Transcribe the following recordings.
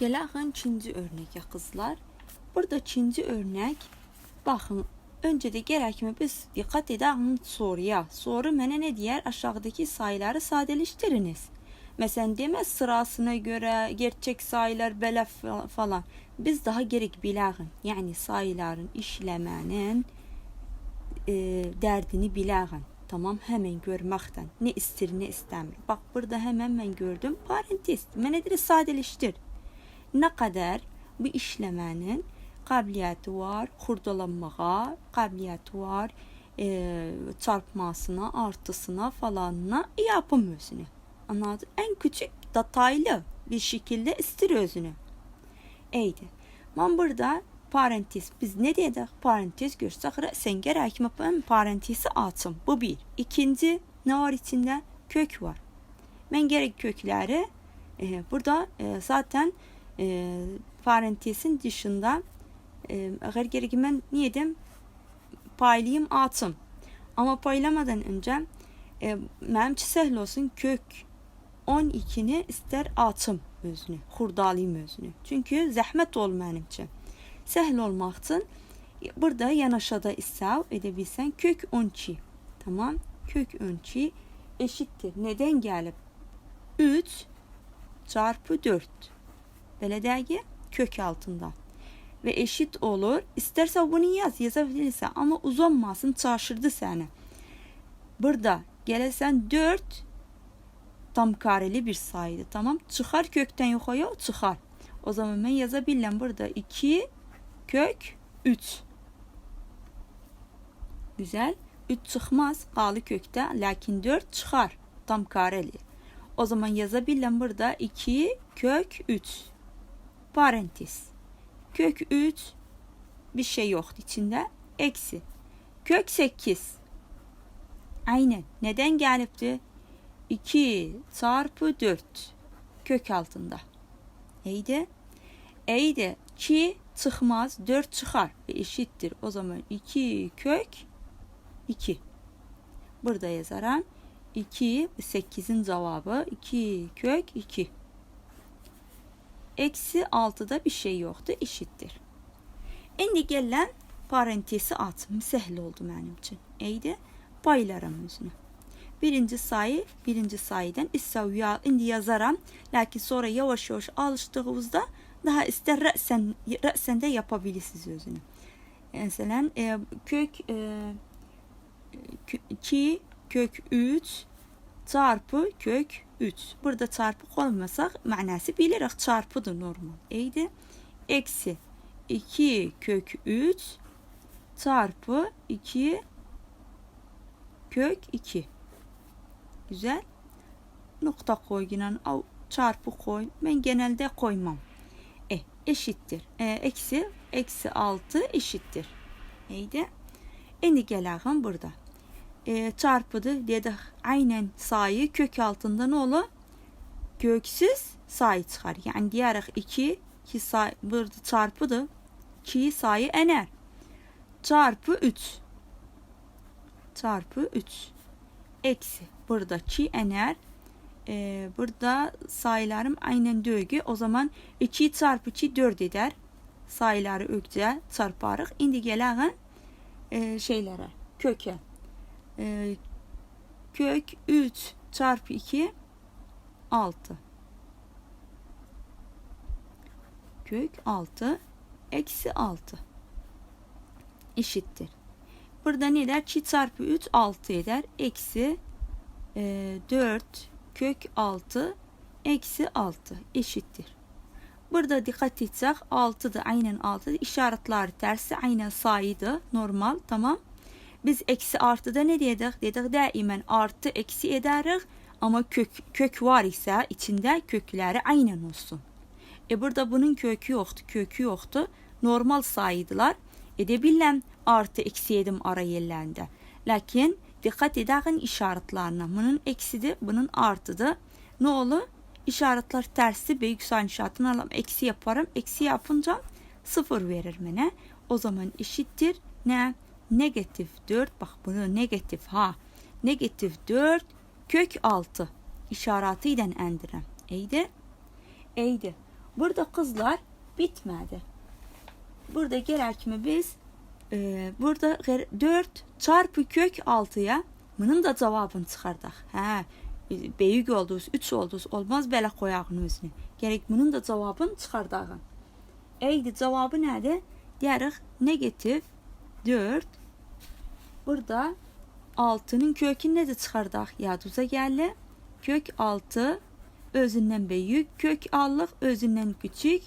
Gələn ikinci örnəkə qızlar. Burada ikinci örnek. Baxın, önce de gerek mi biz dikkat edelim soruya. Soru mənə ne diyer? Aşağıdaki sayıları sadeleştiriniz. Mesela demez sırasına göre gerçek sayılar belə fa- falan. Biz daha gerek biləğin. Yani sayıların işləmənin e, dərdini biləğin. Tamam hemen görməkdən. Ne istir ne istəmir. Bak burada hemen ben gördüm. Parantez. Mənə deyir sadeleştir. Ne kadar bu işlemenin qabiliyyəti var, xurdalanmağa, qabiliyyəti var, e, çarpmasına, artısına falanına yapım özünü. Anladın? En küçük detaylı bir şekilde istir özünü. Eydi. Ben burada parantez, biz ne dedik? Parantez görsək, sən gərək mi parantezi açım. Bu bir. İkinci, ne var içinde? Kök var. Ben gerek kökleri e, burada e, zaten e, parantezin dışında e, eğer gerek ben niye dedim paylayayım atım. Ama paylamadan önce e, mənim üçün səhl olsun kök 12-ni istər atım özünü, xurdalayım özünü. Çünki zəhmət ol mənim üçün. Səhl olmaq üçün burada yanaşada isավ edə bilsən kök 12. Tamam? Kök 12 eşittir. Neden gəlib? 3 çarpı 4. Belə dəqiq kök altında. Ve eşit olur. İsterse bunu yaz, yazabilirsen ama uzanmasın, çaşırdı seni. Burada gelesen 4 tam kareli bir sayıydı. Tamam. Çıxar kökten yuxarıya çıxar. O zaman ben yazabilirim burada 2 kök 3. Güzel. 3 çıxmaz qalı kökte. Lakin 4 çıxar tam kareli. O zaman yazabilirim burada 2 kök 3. Parantez. Kök 3 bir şey yoktu içinde. Eksi. Kök 8. Aynen. Neden gelipti? 2 çarpı 4. Kök altında. Eydi. Eydi. 2 çıkmaz. 4 çıkar. Ve eşittir. O zaman 2 kök 2. Burada yazaram. 2 8'in cevabı 2 kök 2. Eksi 6'da bir şey yoktu. Eşittir. İndi gələn parantezi açım. Səhl oldu mənim üçün. Eydi. Paylaram özünü. Birinci sayı, birinci sayıdan İssaviya indi yazaram. Lakin sonra yavaş yavaş alıştığımızda daha ister rəsən, rəsən də yapabilirsiniz özünü. Mesela e, kök e, 2 kök 3 çarpı kök 3. Burada çarpı koymasak manası bilerek çarpıdır normal. Eydi. Eksi 2 kök 3 çarpı 2 kök 2. Güzel. Nokta koy yine çarpı koy. Ben genelde koymam. E eşittir. E, eksi eksi 6 eşittir. Eydi. Şimdi gelelim burada e, çarpıdı dedik aynen sayı kök altında ne olur? Köksüz sayı çıkar. Yani diyerek 2 2 sayı burada çarpıdı. 2 sayı ener. Çarpı 3. Çarpı 3. Eksi. Burada 2 ener. Ee, burada sayılarım aynen dögü. O zaman 2 çarpı 2 4 eder. Sayıları ökçe çarparıq. İndi gələn e, şeylərə, kökə. Ee, kök 3 çarpı 2 6 kök 6 eksi 6 eşittir. Burada ne eder? 2 çarpı 3 6 eder. Eksi e, 4 kök 6 eksi 6 eşittir. Burada dikkat etsek 6'dı aynen 6'dı. İşaretler tersi aynen sayıydı. Normal tamam. Biz eksi artıda ne dedik? Dedik daimen artı eksi ederiz ama kök, kök var ise içinde kökleri aynen olsun. E burada bunun kökü yoktu, kökü yoktu. Normal sayıdılar. Edebiləm artı eksi yedim ara yerlerinde. Lakin dikkat edin işaretlerine. Bunun eksidir, bunun artıdır. Ne olur? İşaretler tersi büyük sayı işaretini alalım. Eksi yaparım. Eksi yapınca sıfır verir bana. O zaman eşittir ne? Negatif 4 bak bunu negatif ha negatif 4 kök 6 işaretiyle endirem. Eydi. Eydi. Burada kızlar bitmedi. Burada gerek mi biz e, burada ger- 4 çarpı kök 6'ya bunun da cevabını çıxardaq. Hə, böyük oldunuz, 3 oldunuz, olmaz belə qoyağın özünü. Gerek bunun da cevabını çıxardaq. Eydi cevabı nədir? Deyərik negativ 4 Burada 6'nın kökünü necə çıxardaq? Yadınıza gəlir. Kök 6 özündən böyük, kök allıq özündən küçük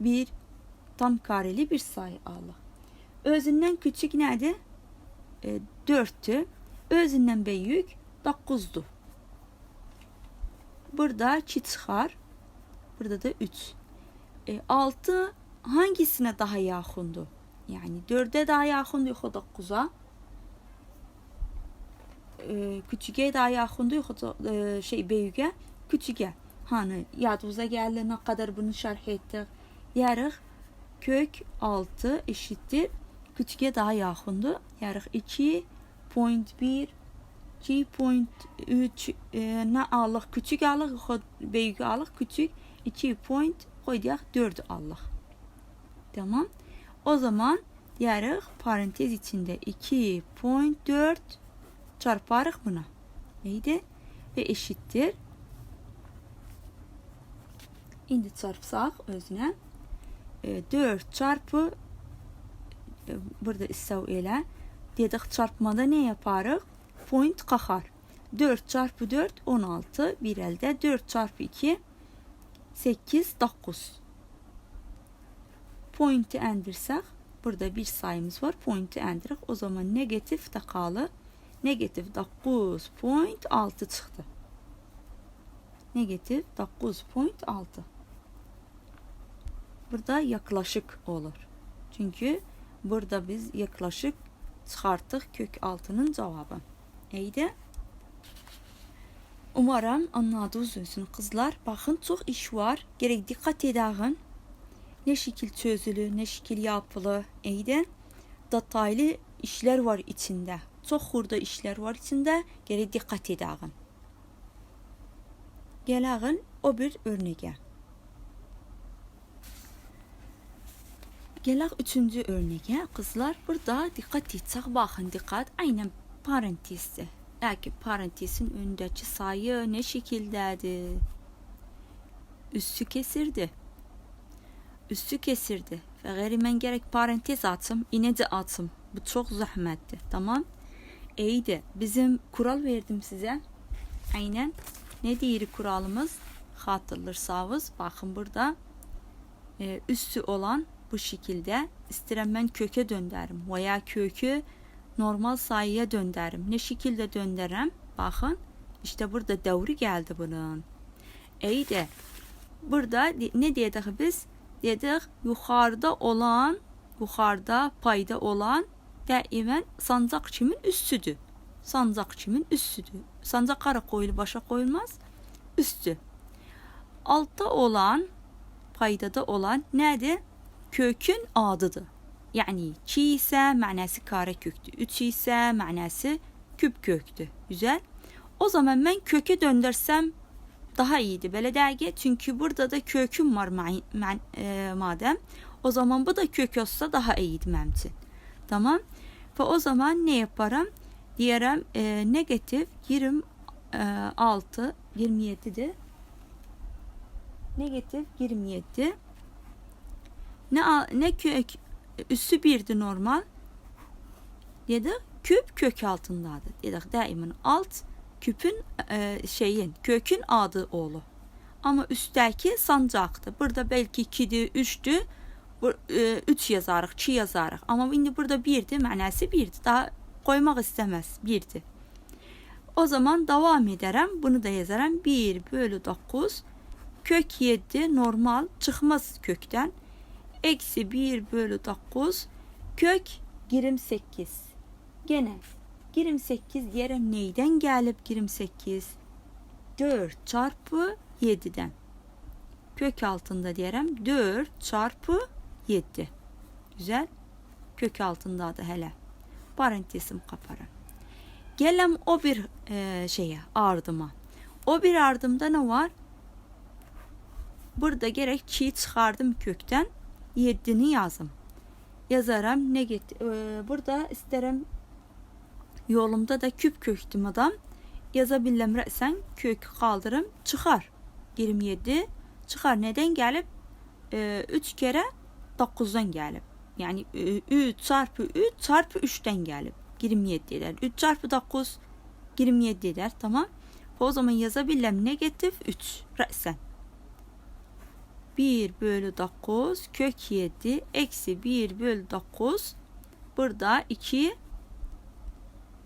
bir tam kareli bir sayı allıq. Özündən küçük nədir? E, 4'tü. Özündən böyük 9'du. Burada 2 çıxar. Burada da 3. E, 6 hangisine daha yaxındır? Yani 4'e daha yaxındır yoxsa 9'a? E, küçüge daha yaxındır yoxsa e, şey böyüge? Küçüge. Hani yadınıza gəldi nə qədər bunu şərh etdik. Yarıq kök 6 eşittir. Küçüge daha yaxındır. Yarıq 2.1 2.3 e, nə alıq? Küçük alıq böyük alıq? Küçük 2 point qoy deyək 4 alıq. Tamam. O zaman yarıq parantez içində 2.4 çarparıq buna. Neydi? Ve eşittir. İndi çarpsaq özünə e, 4 çarpı e, burada istav elə dedik çarpmada ne yaparıq? Point qalxar. 4 çarpı 4 16 bir elde 4 çarpı 2 8 9 Pointi endirsək burada bir sayımız var. Pointi endirək. O zaman negatif də qalır. Negatif 9.6 çıxdı. Negatif 9.6 Burada yaklaşık olur. Çünkü burada biz yaklaşık çıxartdıq kök 6'nın cavabı. Eydi. Umarım anladınız özünü kızlar. Baxın çox iş var. Gerek dikkat edəğin. Ne şekil çözülü, ne şekil yapılı. Eydi. Detaylı işler var içinde. Çox xurda işler var içinde. Gerek dikkat edəğin. Gələğin o bir örneğe. Gələk üçüncü örneğe. Kızlar burada dikkat etsək, baxın dikkat. Aynen parantezdir. Belki parantezin önündeki sayı ne şekildedir? Üstü kesirdi. Üstü kesirdi. Ve gayri mən gerek parantez açım, yine de açım. Bu çok zahmetli. Tamam. İyiydi. Bizim kural verdim size. Aynen. Ne diyor kuralımız? Hatırlarsanız bakın burada e, üstü olan bu şekilde istirəm mən köke döndərim veya kökü normal sayıya döndərim. Ne şekilde döndərəm? Baxın, işte burada devri geldi bunun. İyi de burada ne dedik biz? Dedik yuxarıda olan, yuxarıda payda olan daimən sancaq kimin üstüdür? Sancaq kimin üstüdür? Sancaq qara qoyulu başa qoyulmaz, üstü. Altta olan, paydada olan nədir? Kökün adıdır. Yani 2 ise manası kare köktü. 3 ise manası küp köktü. Güzel. O zaman ben köke döndürsem daha iyiydi. Dergi çünkü burada da köküm var ma e, madem. O zaman bu da kök olsa daha iyiydi memtin. Tamam. Ve o zaman ne yaparım? Diyelim e, negatif 26 27'dir. Negatif 27 ne ne kök üssü birdi normal. Ya da küp kök altındadır. Ya da daimin alt küpün e, şeyin kökün adı oğlu. Ama üstteki sancaqdır. Burada belki 2'dir, 3'dür. 3 e, yazarıq, 2 yazarıq. Amma indi burada 1-dir, mənası 1-dir. Daha qoymaq istəməz, 1-dir. O zaman davam edərəm. Bunu da yazaram. 1 bölü 9 kök 7 normal çıxmaz kökdən. Eksi 1 bölü 9 kök 28. Gene 28 diyerem neyden gelip 28? 4 çarpı 7'den. Kök altında diyerem 4 çarpı 7. Güzel. Kök altında da hele. Parantezim kaparım. Gelem o bir e, şeye ardıma. O bir ardımda ne var? Burada gerek çiğ çıxardım kökten 7'ni yazım. Yazaram ne get e, burada isterim yolumda da küp köktüm adam. Yazabilirim rəsən kök kaldırım çıxar. 27 çıxar. Neden gelip 3 e, kere 9'dan gelip. Yani 3 çarpı 3 çarpı 3'ten gelip 27 eder. 3 çarpı 9 27 eder. Tamam. O zaman yazabilirim negatif 3 rəsən. 1 bölü 9 kök 7 eksi 1 bölü 9 burada 2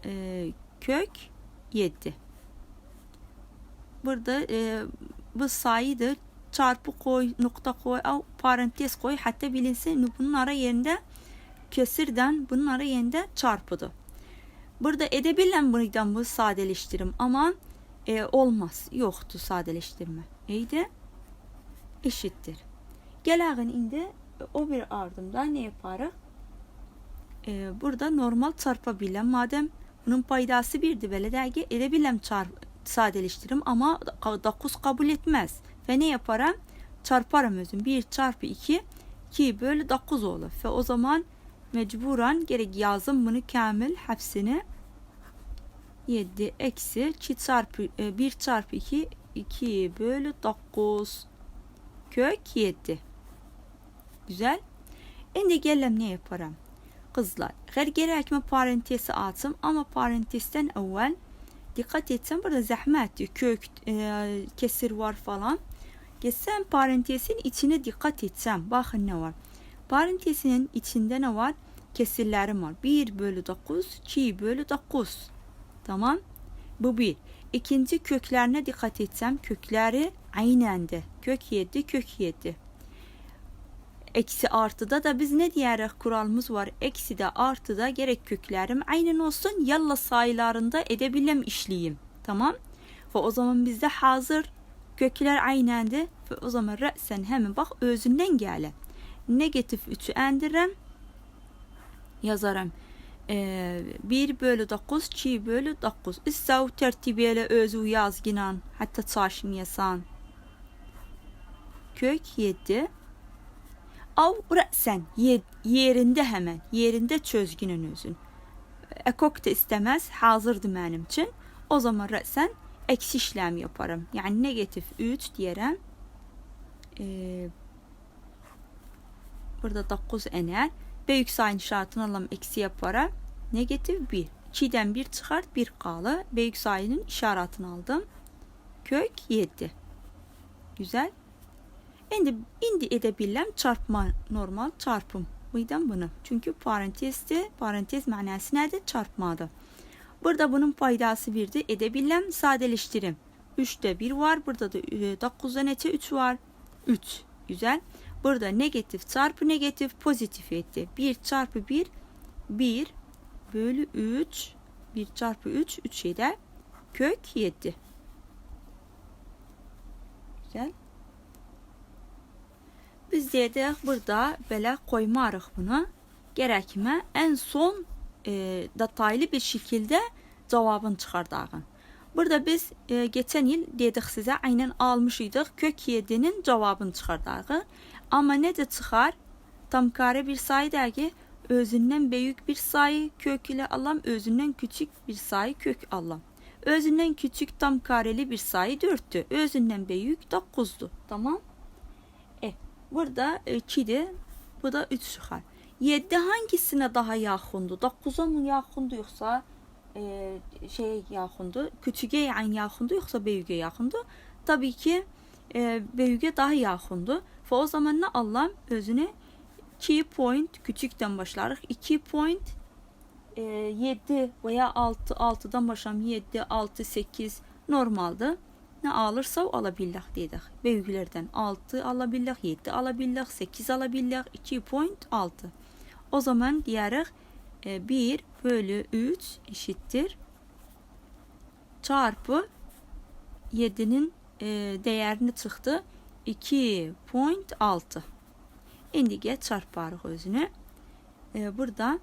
e, kök 7 burada e, bu sayıdır. Çarpı koy nokta koy parantez koy hatta bilinsin bunun ara yerinde kesirden bunun ara yerinde çarpıdı. Burada edebilen buradan bu sadeleştirim. Ama e, olmaz. Yoktu sadeleştirme. Eydi eşittir. Gəlağın indi. O bir ardımda ne yaparıq? Ee, burada normal çarpa biləm. Madem bunun paydası birdir belə dəqiq edə biləm çarp sadeleştirim ama 9 kabul etmez. Ve ne yaparım? Çarparım özüm. 1 çarpı 2 2 bölü 9 olur. Ve o zaman mecburen gerek yazım bunu kamil hepsini 7 eksi 2 çarpı 1 e, çarpı 2 2 bölü 9 kök 7. Güzel. Şimdi gelem ne yaparım? Kızlar, her gerekme parantezi atım ama parantezden evvel dikkat etsem burada zahmet. Kök, e, kesir var falan. Geçsem parantezin içine dikkat etsem. Bakın ne var. Parantezin içinde ne var? Kesirlerim var. 1 bölü 9, 2 bölü 9. Tamam. Bu bir. İkinci köklerine dikkat etsem kökleri aynendi. Kök 7, kök 7. Eksi artıda da biz ne diyerek kuralımız var. Eksi de artıda gerek köklerim aynen olsun yalla sayılarında edebilem işleyeyim. Tamam. Ve o zaman bizde hazır kökler aynendi. Ve o zaman sen hemen bak özünden gele. Negatif 3'ü endirem. Yazarım. Ee, 1 bölü 9 2 bölü 9 İstav tertibiyle özü yazginan hatta çaşmayasan kök 7 av sen yerinde hemen yerinde çözgünün özün ekok da istemez hazırdı benim için o zaman sen eksi işlem yaparım yani negatif 3 diyerem ee, burada 9 ener Büyük sayının şartını alalım eksi yaparak negatif 1. 2'den 1 çıkart 1 kalı. Büyük sayının işaretini aldım. Kök 7. Güzel. Şimdi indi edebiləm çarpma normal çarpım. Buydan bunu. Çünkü parantezdi. Parantez manası nedir? Çarpmadır. Burada bunun paydası 1'dir. Edebiləm sadeleştirim. 3'te 1 var. Burada da 9'da neçə 3 var. 3. Güzel. Burada negatif çarpı negatif pozitif etti. 1 çarpı 1 1 bölü 3 1 çarpı 3 3 eder. Kök 7. Güzel. Biz dedik burada belə koymarıq bunu. Gerekme en son e, detaylı bir şekilde cevabını çıxardağın. Burada biz e, geçen yıl dedik size aynen almışydık. Kök 7'nin cevabını çıxardağı. Ama ne de çıxar? Tam kare bir sayı der ki özündən büyük bir sayı kök ile alam, özündən küçük bir sayı kök alam. Özündən küçük tam kareli bir sayı 4'tü. Özündən büyük 9'du. Tamam? E, burada 2'di. Bu da 3 çıxar. 7 hangisine daha yaxındır? 9'a mı yaxındır yoxsa e, şey yaxındır? Küçüge yani yaxındır yoxsa böyüge yaxındır? Tabii ki e, böyüge daha yaxındır. Ve o zaman ne Allah'ım özüne 2 point küçükten başlarıq. 2 point e, 7 veya 6 6'dan başlam 7 6 8 normaldır. Ne alırsa alabildik dedik. Böyüklerden 6 alabildik, 7 alabildik, 8 alabildik, 2 point 6. O zaman diyerek e, 1 bölü 3 eşittir çarpı 7'nin e, değerini çıktı. 2.6 İndiyə çarparıq özünü. E, burada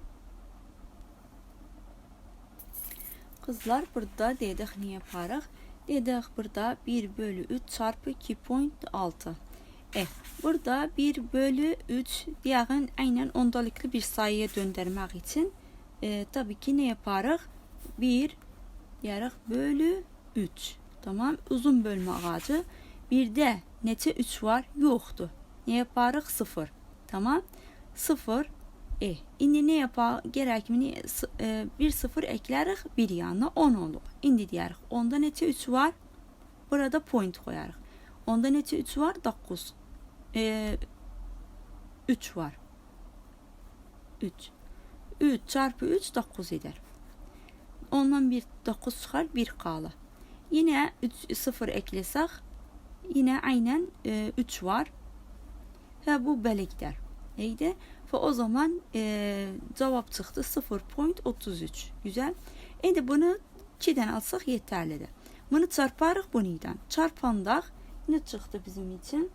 Kızlar burada dedik ne yaparıq? Dedik burada 1 bölü 3 çarpı 2.6 E, burada 1 bölü 3 diyağın aynen ondalıklı bir sayıya döndürmek için e, tabii ki ne yaparız? 1 diyarıq bölü 3. Tamam, uzun bölme ağacı. Birdə neçə 3 var? Yoxdur. Ne yaparıq? 0. Tamam? 0 E. İndi nə yapaq? Gərək mi e, bir 0 eklərik, bir yanına 10 olur. İndi deyərik, onda neçə 3 var? Burada point koyarıq. Onda neçə 3 var? 9. E, 3 var. 3. 3 çarpı 3 9 eder. Ondan bir 9 çıxar, 1 qalı. Yine 3 0 eklesək, yine aynen e, 3 var. Və bu belə gedər. Neydi? Ve o zaman e, cevap çıktı 0.33. Güzel. Şimdi bunu 2'den alsak yeterlidir. Bunu çarparıq bunu ilə. Çarpandaq ne çıktı bizim için?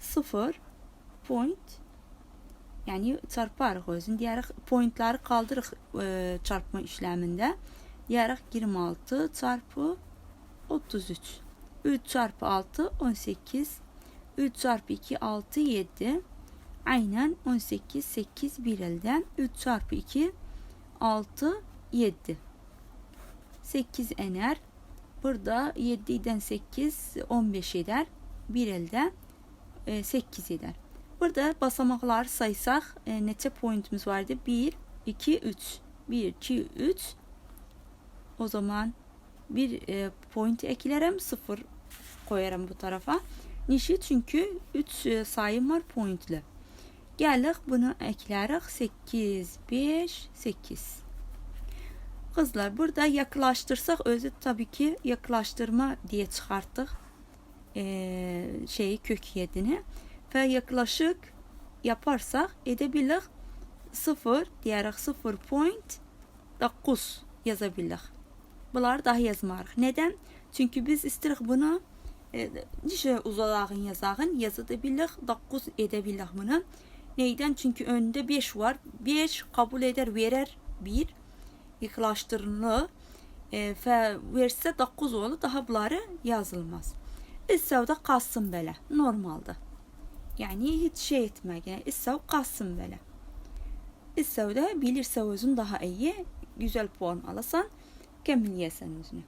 0 point yani çarparıq özün deyərik pointları qaldırıq e, çarpma işleminde. Deyərik 26 çarpı 33. 3 çarpı 6 18. 3 çarpı 2 6 7. Aynen 18 8 bir elden 3 çarpı 2 6 7. 8 ener. Burada 7'den 8 15 eder. Bir elde 8 eder. Burada basamaklar saysak e, neçə pointimiz vardı? 1 2 3. 1 2 3 o zaman bir e, point eklerim 0 koyarım bu tarafa. Nişi çünkü 3 e, sayım var pointli. Gəlirik bunu eklərik 8 5 8. Kızlar burada yaklaştırsak özü tabii ki yaklaştırma diye çıkarttık ee, şeyi kök yedini ve yaklaşık yaparsak 0 diyerek 0 point 9 yazabilir. Bunlar daha yazmarıq. Neden? Çünkü biz istirik bunu e, necə uzalağın yazağın yazabilir 9 edebilir bunu. Neyden? Çünkü önünde 5 var. 5 kabul eder, verer 1 yıkılaştırılı e, ve verse 9 olur. Daha bunları yazılmaz. İstəvdə qalsın belə, normaldır. Yəni heç şey etmək, yəni istəv qalsın belə. İstəvdə bilirsə özün daha iyi, güzel puan alasan, kəmilləyəsən özünü.